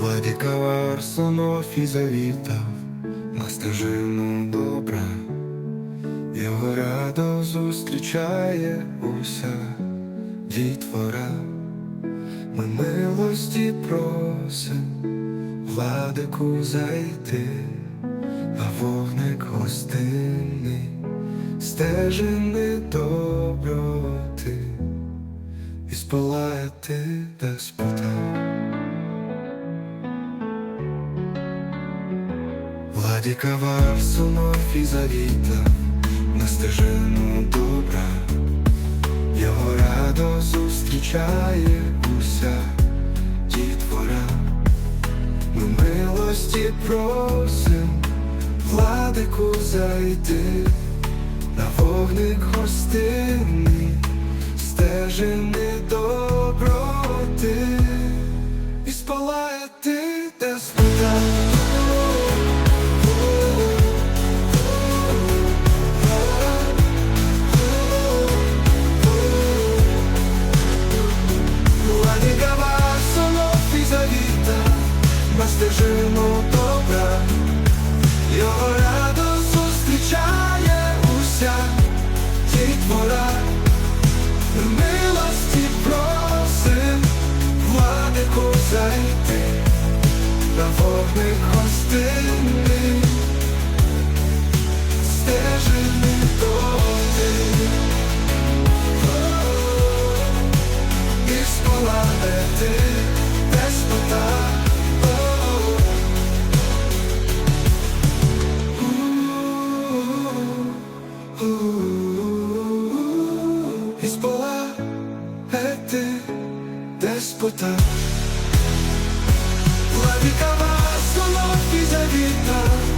Владіка і завітав на стежину добра, його радо зустрічає уся дітвора. Ми милості просим, владику зайти, а вогник гостинний, стежини доброти, і спалати деспота. Владіка Варсунов і завіта на стежину добра, його радо зустрічає уся дітвора. Ми милості просим, владику зайти, на вогник гостинний, стежини на деспота. Владика Варсонов і завіта на